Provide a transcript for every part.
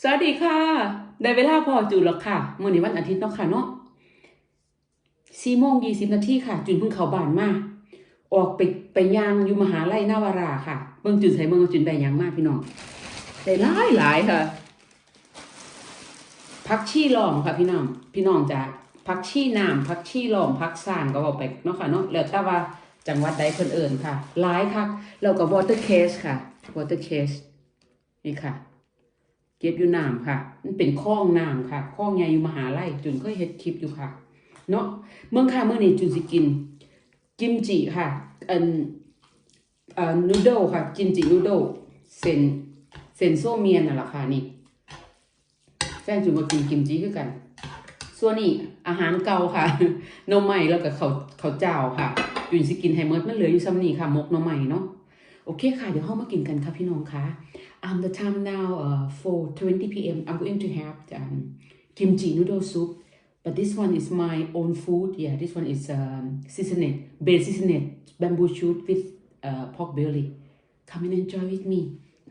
สวัสดีค่ะ ได้เวลาพอจูนแล้วค่ะมื่อนี้วันอาทิตย์เนาะค่ะเนาะสี่โมงยี่สิบนาทีค่ะ จุนเพิ่งเข้าบ้านมาออกไปไปยางอยู่มหาลัยนาวาราค่ะเบิ่งจุนใส่เบิ่งจุนได้ยังมากพี่น้องได้หลายหลายค่ะพักชีล้อมค่ะพี่น้องพี่น้องจะพักชีน้ำพักชีล้อมพักสางก็เอาไปเนาะค่ะเนาะแล้วแต่ว่าจังหวัดใดเพิ่นเอิ้นค่ะหลายคักแล้วก็ water case ค่ะ water case นี่ค่ะ เก็บอยู่น้ำค่ะ มันเป็นคลองน้ำค่ะคลองใหญ่อยู่มหาลัยจุนเคยเฮ็ดคลิปอยู่ค่ะ เนาะเมื่อค่ะเมื่อนี้จุนสิกิน กิมจิค่ะอันอ่อนูโดค่ะ กิมจินูโดเซนเซนโซเมียนน่ะล่ะค่ะนี่แฟนจุนมากินกิมจิคือกัน ส่วนนี้อาหารเก่าค่ะน่อไม้แล้วก็ข้าวข้าวเจ้าค่ะจุนสิกินไฮเมิร์ดมันเหลืออยู่ซ้ำนี่ค่ะมกน่อไม้เนาะ โอเคค่ะ เดี๋ยวเข้ามากินกันค่ะพี่น้องคะ Um, the time now uh, 4:20 p.m. I'm going to have um, kimchi noodle soup, but this one is my own food. Yeah, this one is um, seasoned, base seasoned bamboo shoot with uh, pork belly. Come and enjoy with me.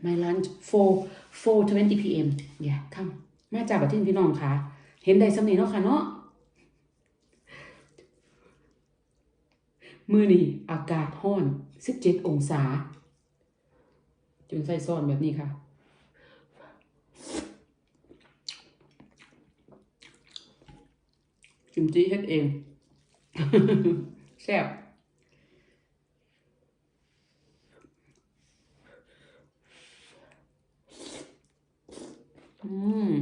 My lunch 4 4:20 p.m. Yeah, come. มาจากประเทศพี่น้องคะเห็นได้สำเนีเนาะค่ะเนาะมือนี่อากาศห้อน 17 องศา จนใส่ซ่อนแบบนี้ค่ะกิมจิเฮ็ดเอง แซ่บอืม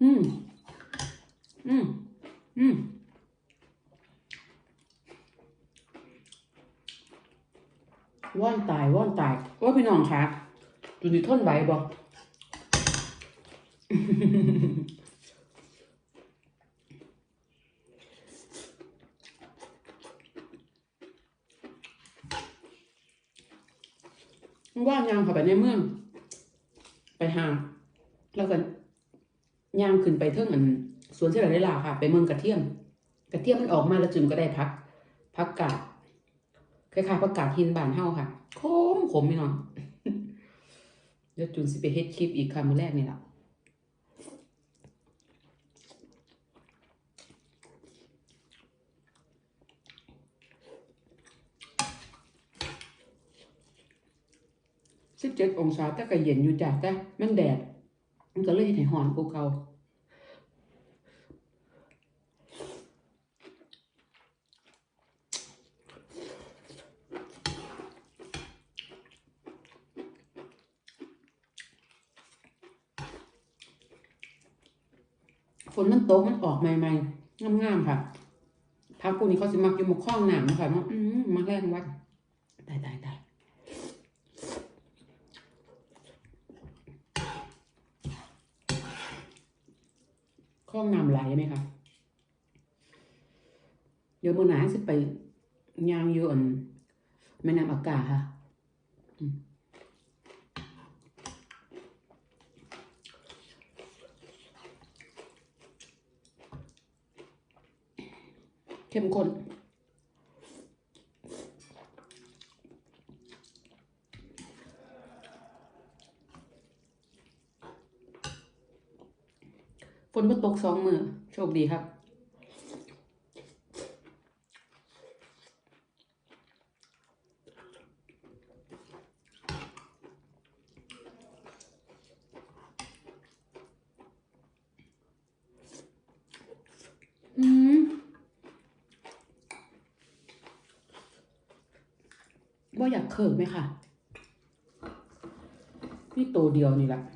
อืม อืมอืมว่อนตายว่อนตายว่าพี่น้องคะจุนี่ทนไหวบ่ว่างยางเข้าไปในเมือง ไปหางแล้วก็ย่างขึ้นไปเทิงอัน สวนเสรีลาค่ะ ไปเมืองกระเทียม กระเทียมมันออกมาแล้วจุนก็ได้พักพักกาดคล้ายๆพักกาดหินบานเฮาค่ะขมขมพี่นองเดี๋ยวจุนสิไปเฮ็ดคลิปอีกคำมือแรกนี่แหละสิบเจ็ดองศาแต่ก็เย็นอยู่จ้ะแต่มันแดด มันก็เลยเห็นให้หอนกูเก่า ฝนมันตกมันออกใหม่ๆงามๆค่ะพักพวกนี้เขาสิมักอยู่หมกข้องหนามนะคะเนาะมมักแรงวัดตายตายตายคล้องน้ำไหลไหมคะเดี๋ยวมื่อหนาสิไปยางอยู่อันแม่น้ำอากาศค่ะ อืม เข้มข้นฝนมาตกสองมือโชคดีครับ อืมว่า อยากเคิร์กไหมค่ะนี่ตัวเดียวนี่แหละ แ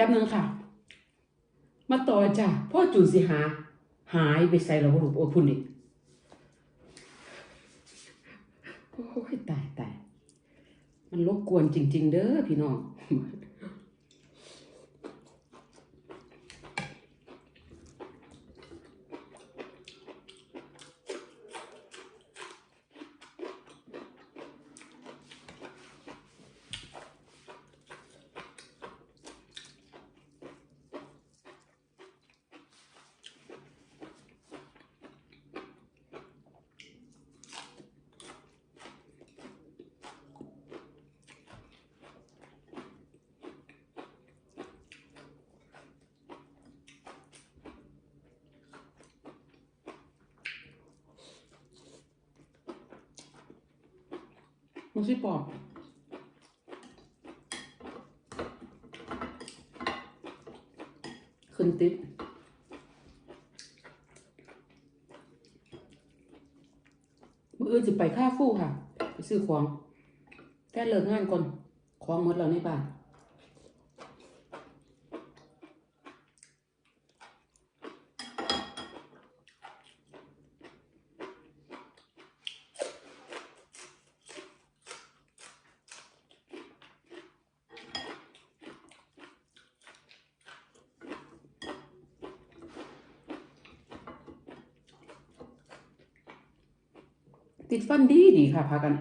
ป๊บนึงค่ะ มาต่อจ้ะพ่อจูนสิหา หายไปใส่แล้วลูกโอ้ยพุ่นนี่โอ้ยตายตายมันรบกวนจริง ๆ เด้อพี่น้อง มันสิปอบขึ้นติดมืออื่นจะไปค่าฟู่ค่ะ ไปซื้อของแค่เลิกงานก่อน ของหมดแล้วในบ้าน ติดฟันดีดีค่ะพากัน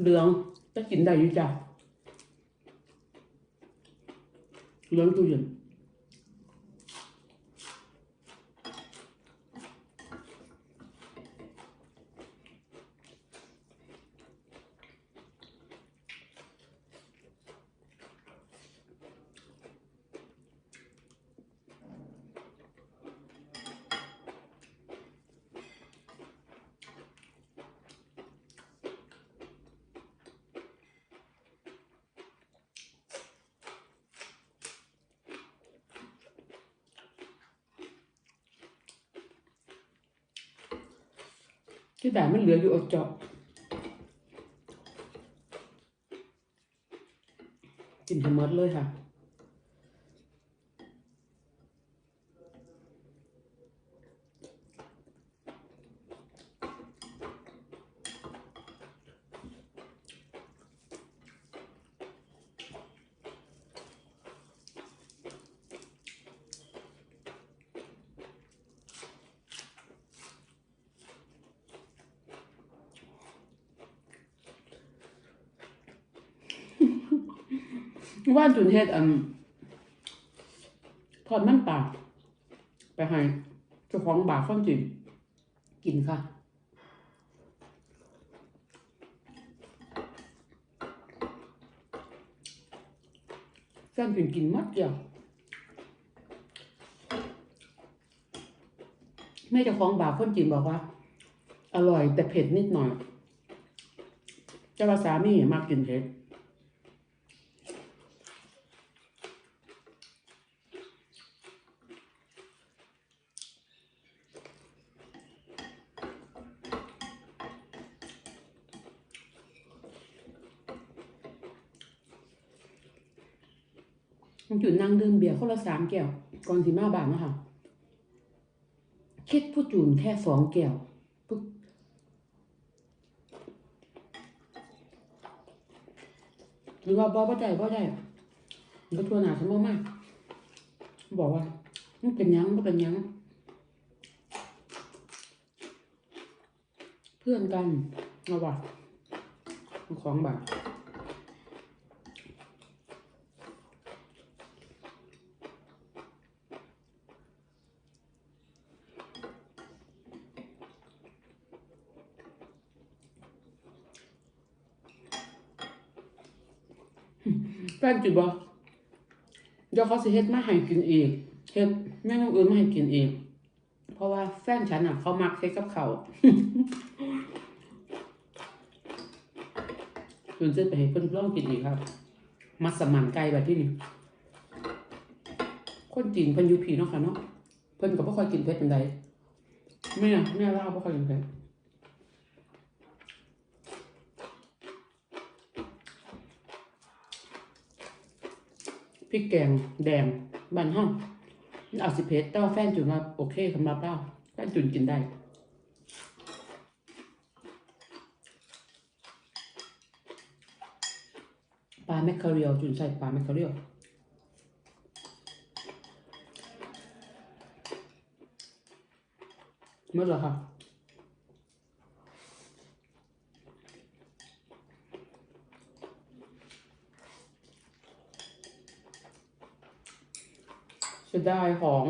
เหลืองจะกินได้ยุ่จ้ะเหลืองตู้เย็น ที่ด่ามันเหลืออยู่อดเจาะกินทั้งหมดเลยค่ะ ว่าจุนเฮ็ดอันทอดมันปลาไปให้เจ้าของบาร์ข้อนจินกินค่ะแฟนกินกินมัดเดียวแม่เจ้าของบาร์ข้อนจินบอกว่า อร่อยแต่เผ็ดนิดหน่อยเจ้าว่าสามีมากกินเผ็ด มันจุดนั่งดื่มเบียร์คนละสามแก้วก่อนสิมาบานนะคะคิดผู้จูนแค่สองแก้วหรือว่าบอบ่ใจบ่ใจก็ทัวหนาฉันมากบอกว่ามันเป็นยังมันเป็นยัง เพื่อนกันเอาว่ะเอาของบาท แฟนจุดบอกเดี๋ยวเขาสิเฮ็ดมาให้กินอีกเฮ็ดแม่น้องเอื่นมาให้กินอีกเพราะว่าแฟนฉันอะเขามักเฮ็ดกับเขาวคุณจะไปให้เพิ่นลองกินอีกครับ มัสมันไก่แบบที่นี่คนจีนเพิ่นยู่ผีเนาะค่ะเนาะเพิ่นก็บ่ค่อยกินเผ็ดปานใดแม่แม่เล่าบ่ค่อยกินเผ็ด พริกแกงแดงบ้านห้องเอาสิเพชรแต่ว่าแฟนจุนว่าโอเคสำหรับเราแฟนจุนกินได้ปลาแมคคาเรียลจุนใส่ปลาแมคคาเรียลเมื่อไหรอคะ จะได้ของ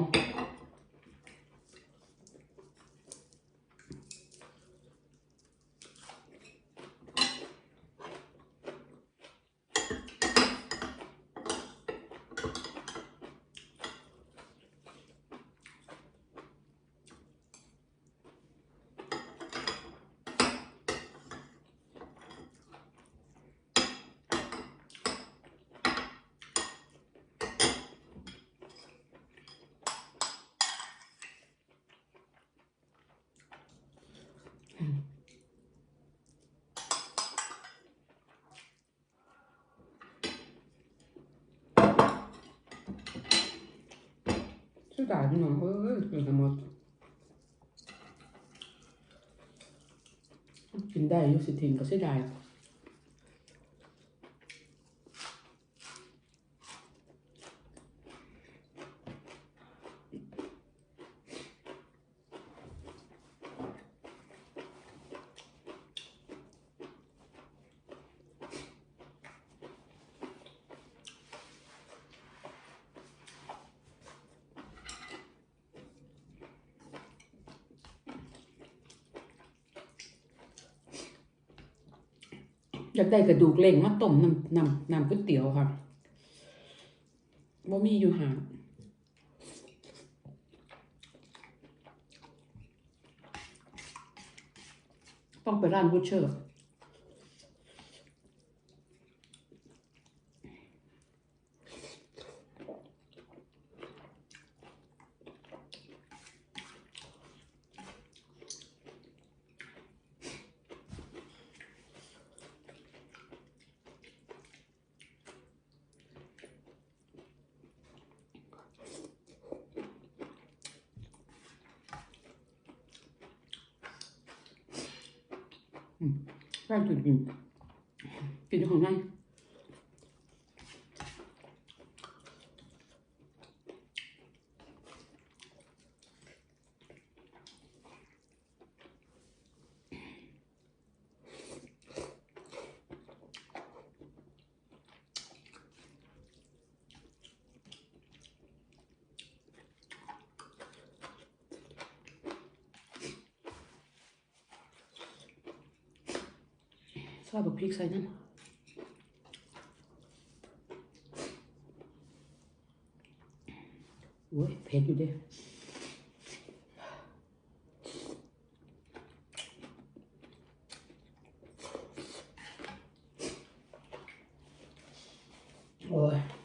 เสียดายพี่น้องเอ้ยกินกันหมดกินได้ยุสิทินก็เสียดาย อยากได้กระดูกเล่งมาต้มน้ำน้ำน้ำก๋วยเตี๋ยวค่ะว่ามีอยู่ห่าต้องไปร้านบูเชอร์ ใช่จุดกินกินอยู่ข้าง ในชอบแบบพริกใส่นั่นโอ้ยเผ็ดอยู่เด้โอ้ย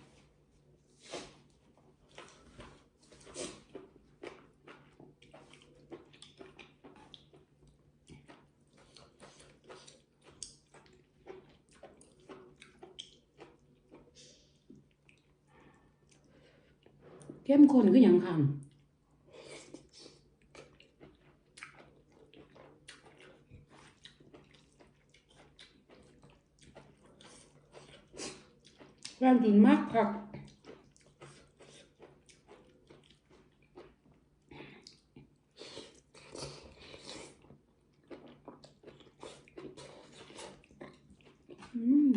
เข้มข้นก็ยังคันร้านจุนมากผักบอืม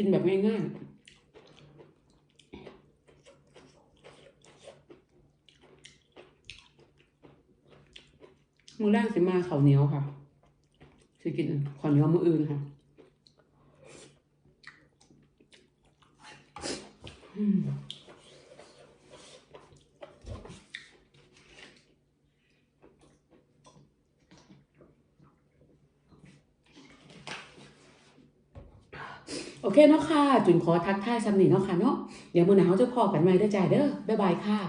กินแบบง่ายๆมือแรกสิมาข้าวเหนียวค่ะสิกินข้าวเหนียวมืออื่นค่ะอืมโอเคเนาะค่ะ จุนขอทักทายซ้ำนี่เนาะค่ะเนาะเดี๋ยวมือหนาวจะพอกันไหมด้วยใจเด้อบ๊ายบายค่ะ